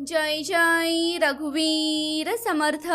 जय जय रघुवीर समर्थ.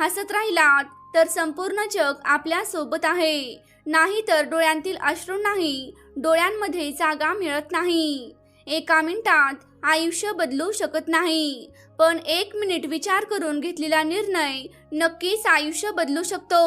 हसत राहिलात तर संपूर्ण जग आपल्यासोबत आहे. नाही तर डोळ्यांतील अश्रू नाही डोळ्यांमध्ये जागा मिळत नाही. एका मिनिटात आयुष्य बदलू शकत नाही. पण एक मिनिट विचार करून घेतलेला निर्णय नक्कीच आयुष्य बदलू शकतो.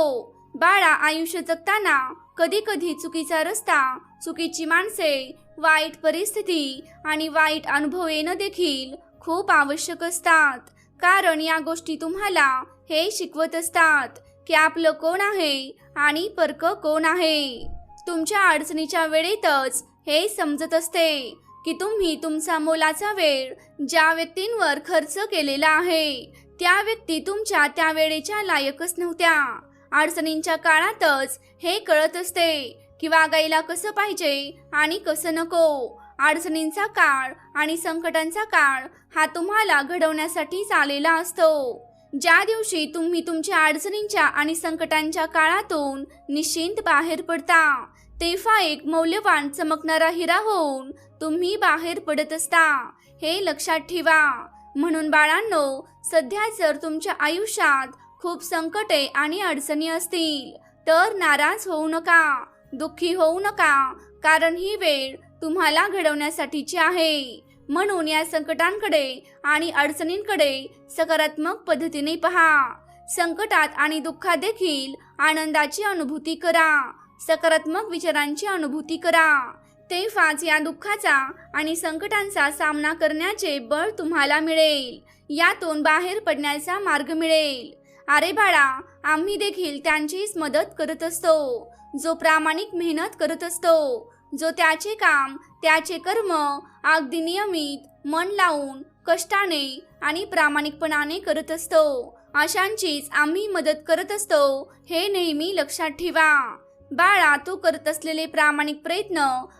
बाळा आयुष्य जगताना कधी कधी चुकीचा रस्ता चुकीची माणसे वाईट परिस्थिती आणि वाईट अनुभव येणं देखील खूप आवश्यक असतात. कारण या गोष्टी तुम्हाला हे शिकवत असतात की आपलं कोण आहे आणि परक कोण आहे. तुमच्या अडचणीच्या वेळेतच हे समजत असते की तुम्ही तुमचा मोलाचा वेळ ज्या व्यक्तींवर खर्च केलेला आहे त्या व्यक्ती तुमच्या त्या वेळेच्या लायकच नव्हत्या. अडचणींच्या काळातच हे कळत असते की वागायला कसं पाहिजे आणि कसं नको? अडचणींचा काळ आणि संकटांचा काळ हा तुम्हाला घडवण्यासाठीच आलेला असतो. ज्या दिवशी तुम्ही तुमच्या अडचणींच्या आणि संकटांच्या काळातून निश्चिंत बाहेर पडता तेव्हा एक मौल्यवान चमकणारा हिरा होऊन तुम्ही बाहेर पडत असता. हे लक्षात ठेवा. म्हणून बाळांनो सध्या जर तुमच्या आयुष्यात खूप संकटे आणि अडचणी असतील तर नाराज होऊ नका. दुःखी होऊ नका कारण ही वेळ तुम्हाला घडवण्यासाठीची आहे. म्हणून या संकटांकडे आणि अडचणींकडे सकारात्मक पद्धतीने पहा. संकटात आणि दुःखात देखील आनंदाची अनुभूती करा. सकारात्मक विचारांची अनुभूती करा. तेव्हाच या दुःखाचा आणि संकटांचा सामना करण्याचे बळ तुम्हाला मिळेल. यातून बाहेर पडण्याचा मार्ग मिळेल. अरे बाळा आम्ही देखील त्यांचीच मदत करत असतो. जो प्रामाणिक मेहनत करत असतो जो त्याचे काम त्याचे कर्म अगदी नियमित मन लावून कष्टाने आणि प्रामाणिकपणाने करत असतो. अशांचीच आम्ही मदत करत असतो हे नेहमी लक्षात ठेवा. बाळा तू करत असलेले प्रामाणिक प्रयत्न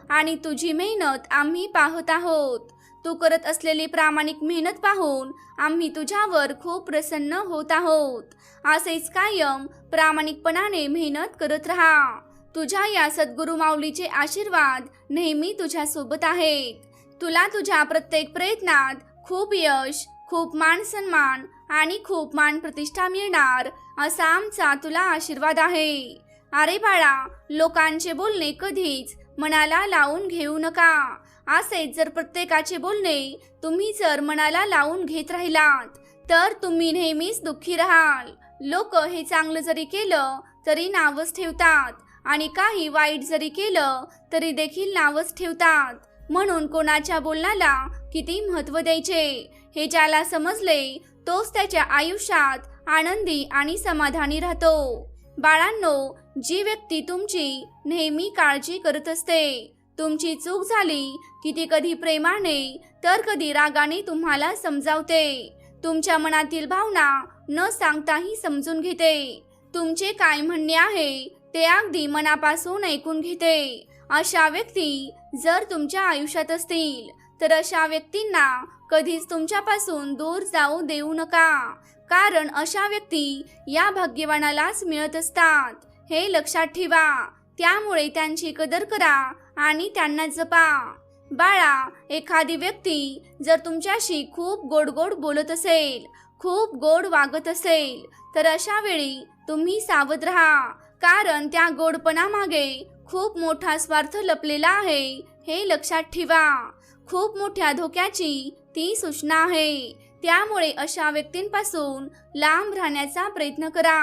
आणि तुझी मेहनत आम्ही पाहत आहोत. तू करत असलेली प्रामाणिक मेहनत पाहून आम्ही तुझ्यावर खूप प्रसन्न होत आहोत. असेच कायम प्रामाणिकपणाने मेहनत करत राहा. तुझ्या या सद्गुरु माऊलीचे आशीर्वाद नेहमी तुझ्या सोबत आहेत. तुला तुझ्या प्रत्येक प्रयत्नात खूप यश खूप मान सन्मान आणि खूप मान प्रतिष्ठा मिळणार असा आमचा तुला आशीर्वाद आहे. अरे बाळा लोकांचे बोलणे कधीच मनाला लावून घेऊ नका. असेच जर प्रत्येकाचे बोलणे तुम्ही जर मनाला लावून घेत राहिलात तर तुम्ही नेहमीच दुःखी राहाल. लोक हे चांगलं जरी केलं तरी नावच ठेवतात. आणि काही वाईट जरी केलं तरी देखील नावच ठेवतात. म्हणून कोणाच्या बोलण्याला किती महत्त्व द्यायचे? हे ज्याला समजले तोच त्याच्या आयुष्यात आनंदी आणि समाधानी राहतो. बाळांनो जी व्यक्ती तुमची नेहमी काळजी करत असते तुमची चूक झाली की ती कधी प्रेमाने तर कधी रागाने तुम्हाला समजावते. तुमच्या मनातील भावना न सांगताही समजून घेते. तुमचे काय म्हणणे आहे ते अगदी मनापासून ऐकून घेते. अशा व्यक्ती जर तुमच्या आयुष्यात असतील तर अशा व्यक्तींना कधीच तुमच्यापासून दूर जाऊ देऊ नका. कारण अशा व्यक्ती या भाग्यवानालाच मिळत असतात. हे लक्षात ठेवा. त्यामुळे त्यांची कदर करा आणि त्यांना जपा. बाळा एखादी व्यक्ती जर तुमच्याशी खूप गोड गोड बोलत असेल खूप गोड वागत असेल तर अशा वेळी तुम्ही सावध राहा. कारण त्या गोडपणामागे खूप मोठा स्वार्थ लपलेला आहे हे लक्षात ठेवा. खूप मोठ्या धोक्याची ती सूचना आहे. त्यामुळे अशा व्यक्तींपासून लांब राहण्याचा प्रयत्न करा.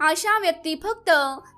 अशा व्यक्ती फक्त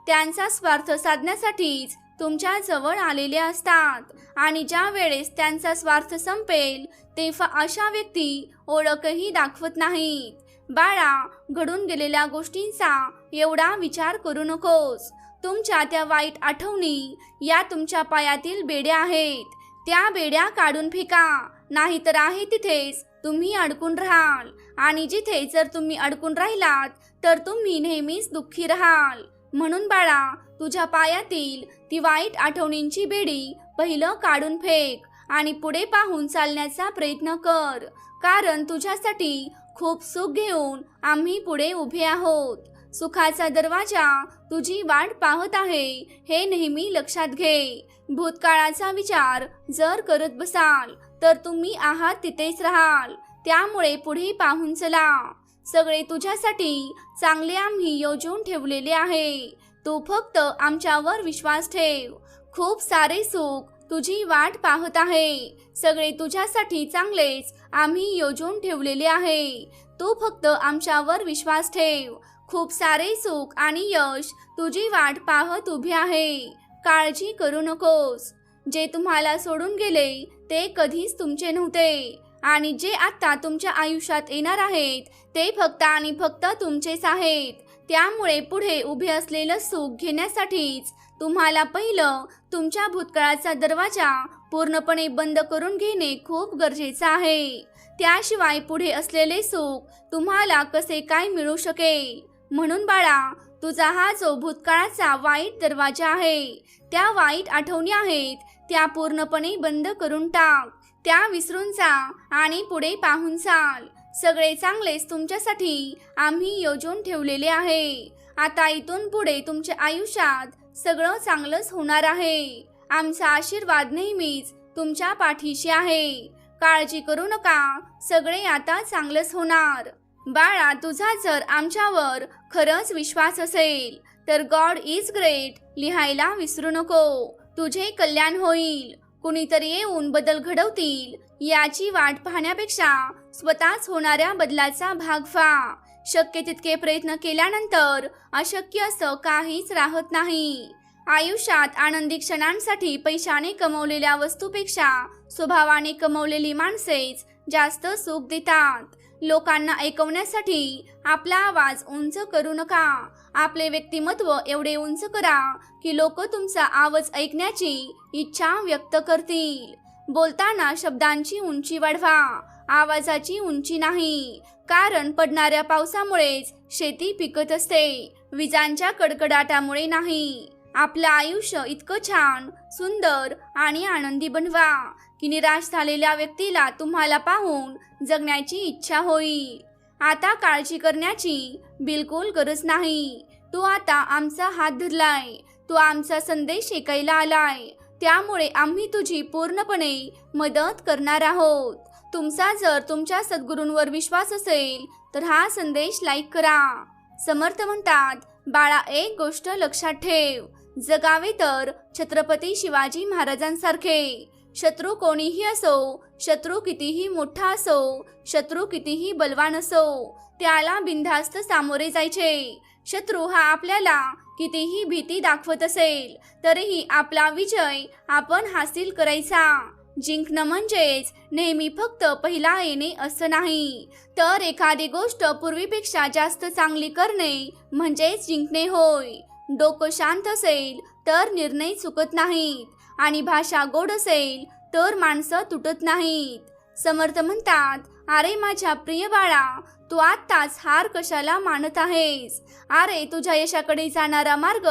त्यांचा स्वार्थ साधण्यासाठीच तुमच्या जवळ आलेले असतात. आणि ज्या वेळेस त्यांचा स्वार्थ संपेल तेव्हा अशा व्यक्ती ओळखही दाखवत नाहीत. बाळा घडून गेलेल्या गोष्टींचा एवढा विचार करू नकोस. तुमच्या त्या वाईट आठवणी या तुमच्या पायातील बेड्या आहेत. त्या बेड्या काढून फेका. नाहीतर आहे तिथेच तुम्ही अडकून राहाल. आणि जिथे जर तुम्ही अडकून राहिलात तर तुम्ही नेहमीच दुःखी राहाल. म्हणून बाळा तुझ्या पायातील ती वाईट आठवणींची बेडी पहिलं काढून फेक आणि पुढे पाहून चालण्याचा प्रयत्न कर. कारण तुझ्यासाठी खूप सुख घेऊन आम्ही पुढे उभे आहोत. सुखाचा दरवाजा तुझी वाट पाहत आहे हे नेहमी लक्षात घे. भूतकाळाचा विचार जर करत बसाल तर तुम्ही आहात तिथेच राहाल. त्यामुळे पुढे पाहून चला. सगळे तुझ्यासाठी चांगले आम्ही योजून ठेवलेले आहे. तू फक्त आमच्यावर विश्वास ठेव. खूप सारे सुख तुझी वाट पाहत आहे. सगळे तुझ्यासाठी चांगलेच आम्ही योजून ठेवलेले आहे. तू फक्त आमच्यावर विश्वास ठेव. खूप सारे सुख आणि यश तुझी वाट पाहत उभी आहे. काळजी करू नकोस. जे तुम्हाला सोडून गेले ते कधीच तुमचे नव्हते. आणि जे आता तुमच्या आयुष्यात येणार आहेत ते फक्त आणि फक्त तुमचेच आहेत. त्यामुळे पुढे उभे असलेलं सुख घेण्यासाठीच तुम्हाला पहिलं तुमच्या भूतकाळाचा दरवाजा पूर्णपणे बंद करून घेणे खूप गरजेचं आहे. त्याशिवाय पुढे असलेले सुख तुम्हाला कसे काय मिळू शकेल? म्हणून बाळा तुझा हा जो भूतकाळाचा वाईट दरवाजा आहे त्या वाईट आठवणी आहेत त्या पूर्णपणे बंद करून टाक. त्या विसरून जा आणि पुढे पाहून चाल. सगळे चांगलेच तुमच्यासाठी आम्ही योजून ठेवलेले आहे. आता इथून पुढे तुमच्या आयुष्यात सगळं चांगलंच होणार आहे. आमचा आशीर्वाद नेहमीच तुमच्या पाठीशी आहे. काळजी करू नका सगळे आता चांगलंच होणार. बाळा तुझा जर आमच्यावर खरंच विश्वास असेल तर गॉड इज ग्रेट लिहायला विसरू नको. तुझे कल्याण होईल. कुणीतरी येऊन बदल घडवतील याची वाट पाहण्यापेक्षा स्वतःच होणाऱ्या बदलाचा भाग व्हा. शक्य तितके प्रयत्न केल्यानंतर अशक्य असं काहीच राहत नाही. आयुष्यात आनंदी क्षणांसाठी पैशाने कमवलेल्या वस्तूपेक्षा स्वभावाने कमवलेली माणसेच जास्त सुख देतात. लोकांना ऐकवण्यासाठी आपला आवाज उंच करू नका. आपले व्यक्तिमत्व एवढे उंच करा की लोक तुमचा आवाज ऐकण्याची इच्छा व्यक्त करतील. बोलताना शब्दांची उंची वाढवा आवाजाची उंची नाही. कारण पडणाऱ्या पावसामुळेच शेती पिकत असते विजांच्या कडकडाटामुळे नाही. आपलं आयुष्य इतकं छान सुंदर आणि आनंदी बनवा की निराश झालेल्या व्यक्तीला तुम्हाला पाहून जगण्याची इच्छा होईल. आता काळजी करण्याची बिलकुल गरज नाही. तू आता आमचा हात धरलाय तू आमचा संदेश ऐकायला आलाय त्यामुळे आम्ही तुझी पूर्णपणे मदत करणार आहोत. तुमचा जर तुमच्या सद्गुरूंवर विश्वास असेल तर हा संदेश लाईक करा. समर्थ म्हणतात बाळा एक गोष्ट लक्षात ठेव. जगावे तर छत्रपती शिवाजी महाराजांसारखे. शत्रू कोणीही असो शत्रू कितीही मोठा असो शत्रू कितीही बलवान असो त्याला बिनधास्त सामोरे जायचे. शत्रू हा आपल्याला कितीही भीती दाखवत असेल तरीही आपला विजय आपण हासिल करायचा. जिंकणं म्हणजेच नेहमी फक्त पहिला येणे असं नाही तर एखादी गोष्ट पूर्वीपेक्षा जास्त चांगली करणे म्हणजेच जिंकणे होय. डोकं शांत असेल तर निर्णय चुकत नाहीत आणि भाषा गोड असेल तर माणसं तुटत नाहीत. समर्थ म्हणतात अरे माझ्या प्रिय बाळा तू आत्ताच हार कशाला मानत आहेस? अरे तुझ्या यशाकडे जाणारा मार्ग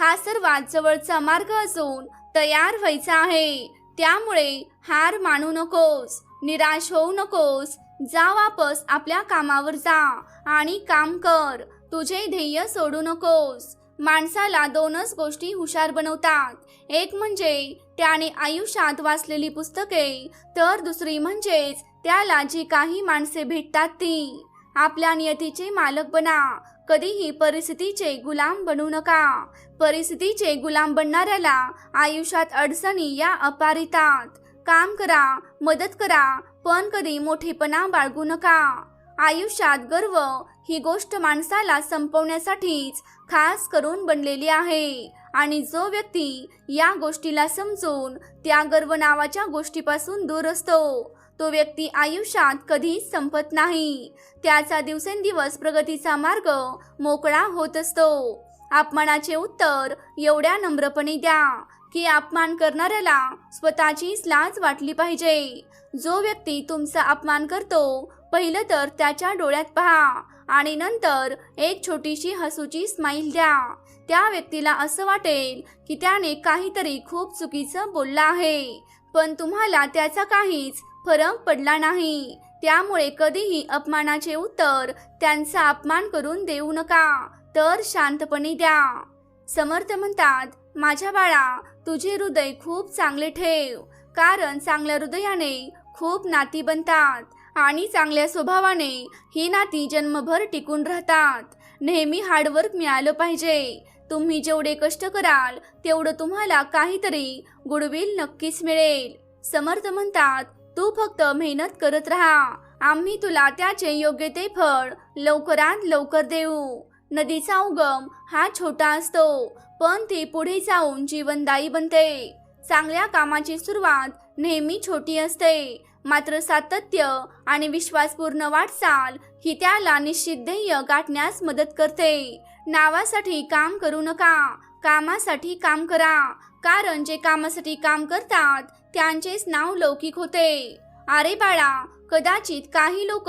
हा सर्वात जवळचा मार्ग असून तयार व्हायचा आहे. त्यामुळे हार मानू नकोस निराश होऊ नकोस. जा वापस आपल्या कामावर जा आणि काम कर. तुझे ध्येय सोडू नकोस. माणसाला दोनच गोष्टी हुशार बनवतात. एक म्हणजे त्याने आयुष्यात वाचलेली पुस्तके तर दुसरी म्हणजेच त्याला जी काही माणसे भेटतात ती. आपल्या नियतीचे मालक बना. कधीही परिस्थितीचे गुलाम बनू नका. परिस्थितीचे गुलाम बनणाऱ्याला आयुष्यात अडचणी या अपारितात. काम करा मदत करा पण कधी मोठेपणा बाळगू नका. आयुष्यात गर्व ही गोष्ट माणसाला संपवण्यासाठीच खास करून बनलेली आहे. आणि जो व्यक्ती या गोष्टीला समजून त्या गर्व नावाच्या गोष्टीपासून दूर असतो तो व्यक्ती आयुष्यात कधीच संपत नाही. त्याचा दिवसेंदिवस प्रगतीचा मार्ग मोकळा होत असतो. अपमानाचे उत्तर एवढ्या नम्रपणे द्या की अपमान करणाऱ्याला स्वतःचीच लाज वाटली पाहिजे. जो व्यक्ती तुमचा अपमान करतो पहिलं तर त्याच्या डोळ्यात पहा आणि नंतर एक छोटीशी हसूची स्माईल द्या. त्या व्यक्तीला असं वाटेल की त्याने काहीतरी खूप चुकीचं बोललं आहे. पण तुम्हाला त्याचा काहीच फरक पडला नाही. त्यामुळे कधीही अपमानाचे उत्तर त्यांचा अपमान करून देऊ नका. तर शांतपणे द्या. समर्थ म्हणतात माझ्या बाळा तुझे हृदय खूप चांगले ठेव. कारण चांगल्या हृदयाने खूप नाती बनतात आणि चांगल्या स्वभावाने ही नाती जन्मभर टिकून राहतात. नेहमी हार्डवर्क मिळालं पाहिजे. तुम्ही जेवढे कष्ट कराल तेवढं तुम्हाला काहीतरी गुडविल नक्कीच मिळेल. समर्थ म्हणतात तू फक्त मेहनत करत राहा. आम्ही तुला त्याचे योग्य ते फळ लवकरात लवकर देऊ. नदीचा उगम हा छोटा असतो पण ती पुढे जाऊन जीवनदायी बनते. चांगल्या कामाची सुरुवात नेहमी छोटी असते. मात्र सातत्य आणि विश्वासपूर्ण वाटचाल ही त्याला निश्चित ध्येय गाठण्यास मदत करते. नावासाठी काम करू नका कामासाठी काम करा कारण जे कामासाठी काम करतात त्यांचेच नाव लौकिक होते. अरे बाळा कदाचित काही लोक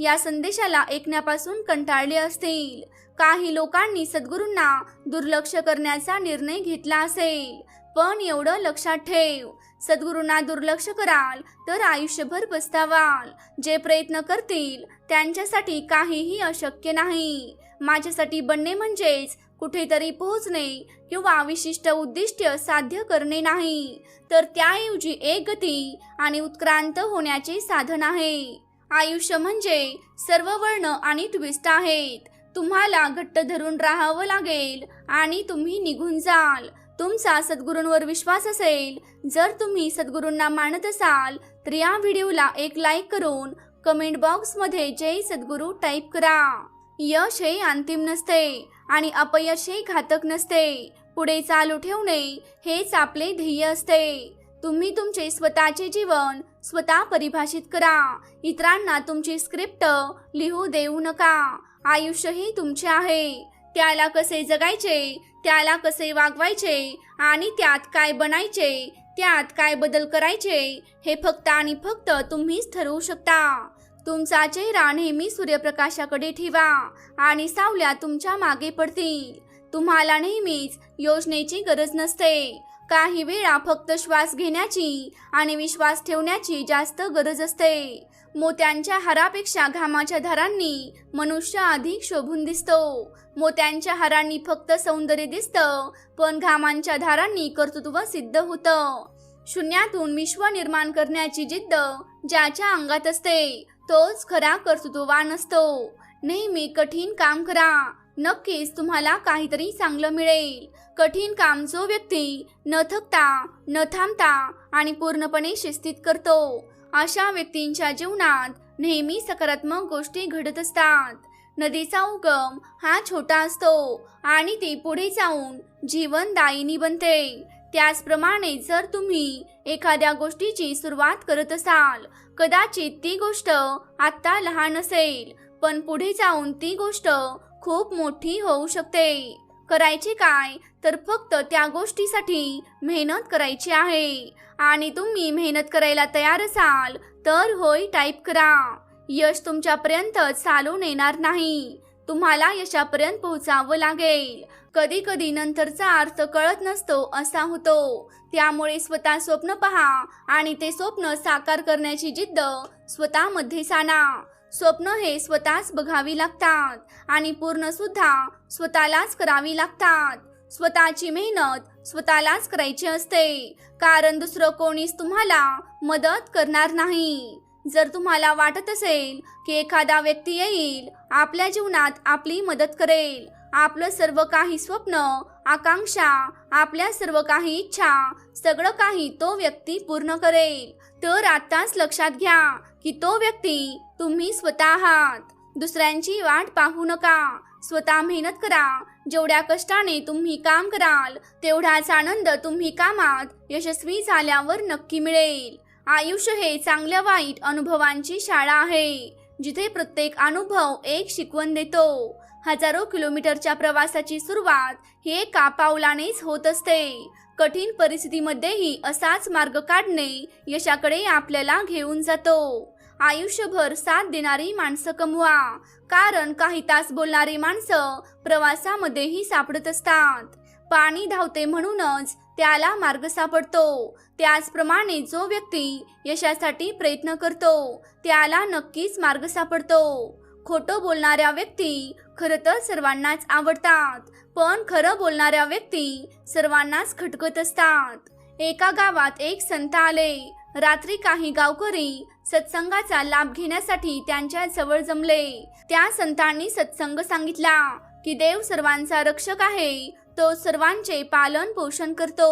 या संदेशाला ऐकण्यापासून कंटाळले असतील. काही लोकांनी सद्गुरूंना दुर्लक्ष करण्याचा निर्णय घेतला असेल. पण एवढं लक्षात ठेव. सद्गुरूंना दुर्लक्ष कराल तर आयुष्यभर पस्तावाल. जे प्रयत्न करतील त्यांच्यासाठी काहीही अशक्य नाही. माझ्यासाठी बनणे म्हणजेच कुठेतरी पोहोचणे किंवा विशिष्ट उद्दिष्ट साध्य करणे नाही. तर त्याऐवजी एक गती आणि उत्क्रांत होण्याचे साधन आहे. आयुष्य म्हणजे सर्व वर्ण आणि ट्विस्ट आहेत. तुम्हाला घट्ट धरून राहावं लागेल आणि तुम्ही निघून जाल. तुमचा सद्गुरूंवर विश्वास असेल जर तुम्ही सद्गुरूंना मानत असाल तर या व्हिडिओला एक लाईक करून कमेंट बॉक्समध्ये जय सद्गुरू टाईप करा. यश हे अंतिम नसते आणि अपयश हे घातक नसते. पुढे चालू ठेवणे हेच आपले ध्येय असते. तुम्ही तुमचे स्वतःचे जीवन स्वतः परिभाषित करा. इतरांना तुमची स्क्रिप्ट लिहू देऊ नका. आयुष्यही तुमचे आहे. त्याला कसे जगायचे? त्याला कसे वागवायचे? आणि त्यात काय बनायचे? त्यात काय बदल करायचे? हे फक्त आणि फक्त तुम्हीच ठरवू शकता. तुमचा चेहरा नेहमी सूर्यप्रकाशाकडे ठेवा आणि सावल्या तुमच्या मागे पडतील. तुम्हाला नेहमीच योजनेची गरज नसते. काही वेळा फक्त श्वास घेण्याची आणि विश्वास ठेवण्याची जास्त गरज असते. मोत्यांच्या हारापेक्षा घामाच्या धारांनी मनुष्य अधिक शोभून दिसतो. मोत्यांच्या हारांनी फक्त सौंदर्य दिसतं पण घामांच्या धारांनी कर्तृत्व सिद्ध होतं. शून्यातून विश्व निर्माण करण्याची जिद्द ज्याच्या अंगात असते तोच खरा कर्तृत्ववान असतो. नेहमी कठीण काम करा. नक्कीच तुम्हाला काहीतरी चांगलं मिळेल. कठीण काम जो व्यक्ती न थकता न थांबता आणि पूर्णपणे शिस्तीत करतो अशा व्यक्तींच्या जीवनात नेहमी सकारात्मक गोष्टी घडत असतात. नदीचा उगम हा छोटा असतो आणि ती पुढे जाऊन जीवनदायिनी बनते. त्याचप्रमाणे जर तुम्ही एखाद्या गोष्टीची सुरुवात करत असाल कदाचित ती गोष्ट आत्ता लहान असेल पण पुढे जाऊन ती गोष्ट खूप मोठी होऊ शकते. करायचे काय? तर फक्त त्या गोष्टीसाठी मेहनत करायची आहे. आणि तुम्ही मेहनत करायला तयार असाल तर होय टाईप करा. यश तुमच्यापर्यंत चालून येणार नाही. तुम्हाला यशापर्यंत पोहोचावं लागेल. कधी कधी नंतरचा अर्थ कळत नसतो असा होतो. त्यामुळे स्वतः स्वप्न पहा आणि ते स्वप्न साकार करण्याची जिद्द स्वतःमध्ये साना. स्वप्न हे स्वतःच बघावी लागतात आणि पूर्ण सुद्धा स्वतःलाच करावी लागतात. स्वतःची मेहनत स्वतःलाच करायची असते. कारण दुसरं कोणीच तुम्हाला मदत करणार नाही. जर तुम्हाला वाटत असेल की एखादा व्यक्ती येईल आपल्या जीवनात आपली मदत करेल. आपलं सर्व काही स्वप्न आकांक्षा आपल्या सर्व काही इच्छा सगळं काही तो व्यक्ती पूर्ण करेल. तर आत्ताच लक्षात घ्या की तो व्यक्ती तुम्ही स्वतः आहात. दुसऱ्यांची वाट पाहू नका. स्वतः मेहनत करा. जेवढ्या कष्टाने तुम्ही काम कराल तेवढाच आनंद तुम्ही कामात यशस्वी झाल्यावर नक्की मिळेल. आयुष्य हे चांगल्या वाईट अनुभवांची शाळा आहे जिथे प्रत्येक अनुभव एक शिकवण देतो. हजारो किलोमीटरच्या प्रवासाची सुरुवात ही एका पावलानेच होत असते. कठीण परिस्थितीमध्येही असाच मार्ग काढणे यशाकडे आपल्याला घेऊन जातो. आयुष्यभर साथ देणारी माणसं कमवा. कारण काही तास बोलणारी माणसं प्रवासामध्येही सापडत असतात. पाणी धावते म्हणूनच त्याला मार्ग सापडतो. त्याचप्रमाणे जो व्यक्ती यशासाठी प्रयत्न करतो त्याला नक्कीच मार्ग सापडतो. खोटं बोलणाऱ्या व्यक्ती खरं तर सर्वांनाच आवडतात पण खरं बोलणाऱ्या व्यक्ती सर्वांनाच खटकत असतात. एका गावात एक संत आले रात्री काही गावकरी सत्संगाचा लाभ घेण्यासाठी त्यांच्या जवळ जमले. त्या संतांनी सत्संग सांगितला की देव सर्वांचा रक्षक आहे तो सर्वांचे पालन पोषण करतो.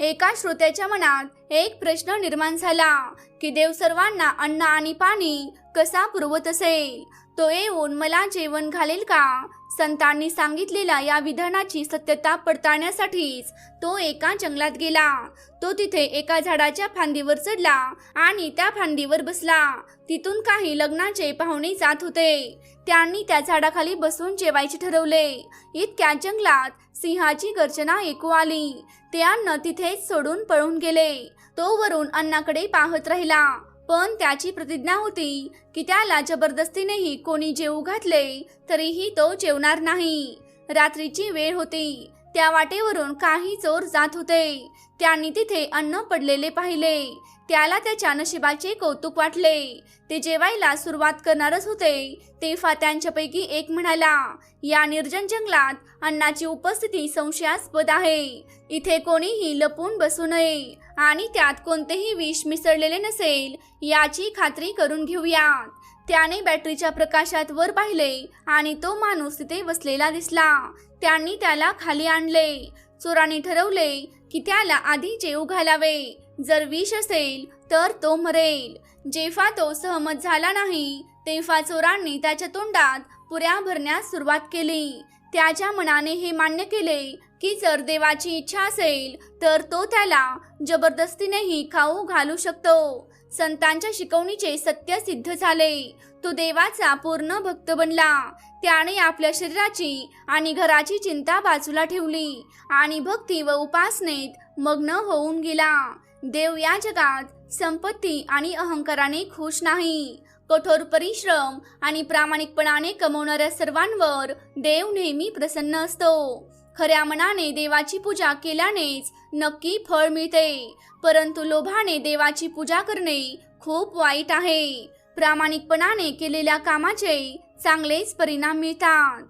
एका श्रोत्याच्या मनात एक प्रश्न निर्माण झाला की देव सर्वांना अन्न आणि पाणी कसा पुरवत असेल तो येऊन मला जेवण घालेल का? संतांनी सांगितलेल्या या विधानाची सत्यता पडताळण्यासाठीच तो एका जंगलात गेला. तो तिथे एका झाडाच्या फांदीवर चढला आणि त्या फांदीवर बसला. तिथून काही लग्नाचे पाहुणे जात होते. त्यांनी त्या झाडाखाली बसून जेवायचे ठरवले. इतक्या जंगलात सिंहाची गर्जना ऐकू आली. ते अन्न तिथेच सोडून पळून गेले. तो वरून अन्नाकडे पाहत राहिला. पण त्याची प्रतिज्ञा होती की त्याला जबरदस्तीनेही कोणी जेवू घातले तरीही तो जेवणार नाही. रात्रीची वेळ होती. त्या वाटेवरून काही चोर जात होते. त्यांनी तिथे अन्न पडलेले पाहिले. त्याला त्याच्या नशिबाचे कौतुक वाटले. ते जेवायला सुरुवात करणारच होते. तेव्हा त्यांच्यापैकी एक म्हणाला या निर्जन जंगलात अन्नाची उपस्थिती संशयास्पद आहे. इथे कोणीही लपून बसू नये आणि त्यात कोणतेही विष मिसळलेले नसेल याची खात्री करून घेऊयात. त्याने बॅटरीच्या प्रकाशात वर पाहिले आणि तो माणूस तिथे बसलेला दिसला. त्यांनी त्याला खाली आणले. चोरांनी ठरवले की त्याला आधी जेव घालावे. जर विष असेल तर तो मरेल. जेव्हा तो सहमत झाला नाही तेव्हा चोरांनी त्याच्या तोंडात पुऱ्या भरण्यास सुरुवात केली. त्याच्या मनाने हे मान्य केले की जर देवाची इच्छा असेल तर तो त्याला जबरदस्तीनेही खाऊ घालू शकतो. संतांच्या शिकवणीचे सत्य सिद्ध झाले. तो देवाचा पूर्ण भक्त बनला. त्याने आपल्या शरीराची आणि घराची चिंता बाजूला ठेवली आणि भक्ती व उपासनेत मग्न होऊन गेला. देव या जगात संपत्ती आणि अहंकाराने खुश नाही. कठोर परिश्रम आणि प्रामाणिकपणाने कमवणाऱ्या सर्वांवर देव नेहमी प्रसन्न असतो. खऱ्या मनाने देवाची पूजा केल्यानेच नक्की फळ मिळते. परंतु लोभाने देवाची पूजा करणे खूप वाईट आहे. प्रामाणिकपणाने केलेल्या कामाचे चांगलेच परिणाम मिळतात.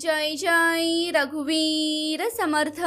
जय जय रघुवीर समर्थ.